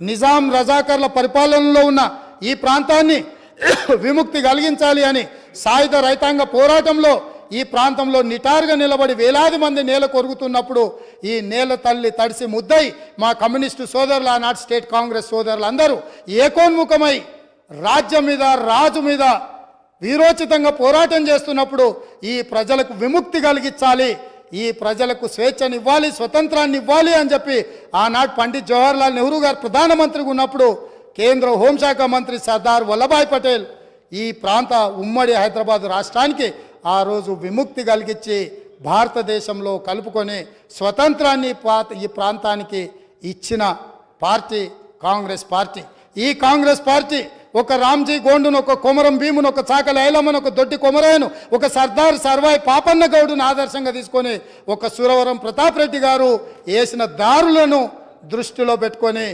నిజాం రజాకర్ల పరిపాలనలో ఉన్న ఈ ప్రాంతాన్ని విముక్తి కలిగించాలి అని సాయుధ రైతాంగ పోరాటంలో ఈ ప్రాంతంలో నిటారుగా నిలబడి వేలాది మంది నేల కొరుగుతున్నప్పుడు ఈ నేల తల్లి తడిసి ముద్దై మా కమ్యూనిస్టు సోదరులు ఆనాటి స్టేట్ కాంగ్రెస్ సోదరులు అందరూ ఏకోన్ముఖమై రాజ్యం మీద రాజు మీద వీరోచితంగా పోరాటం చేస్తున్నప్పుడు ఈ ప్రజలకు విముక్తి కలిగించాలి ఈ ప్రజలకు స్వేచ్ఛనివ్వాలి స్వతంత్రాన్ని ఇవ్వాలి అని చెప్పి ఆనాడు పండిత్ జవహర్లాల్ నెహ్రూ గారు ప్రధానమంత్రిగా ఉన్నప్పుడు కేంద్ర హోంశాఖ మంత్రి సర్దార్ వల్లభాయ్ పటేల్ ఈ ప్రాంత ఉమ్మడి హైదరాబాద్ రాష్ట్రానికి ఆ రోజు విముక్తి కలిగించి భారతదేశంలో కలుపుకొని స్వతంత్రాన్ని ఈ ప్రాంతానికి ఇచ్చిన పార్టీ కాంగ్రెస్ పార్టీ. ఈ కాంగ్రెస్ పార్టీ ఒక రామ్జీ గోండును ఒక కొమరం భీమును ఒక చాక లైలమ్మను ఒక దొడ్డి కొమరాయను ఒక సర్దార్ సర్వాయి పాపన్న గౌడును ఆదర్శంగా తీసుకొని ఒక సురవరం ప్రతాప్ రెడ్డి గారు వేసిన దారులను దృష్టిలో పెట్టుకొని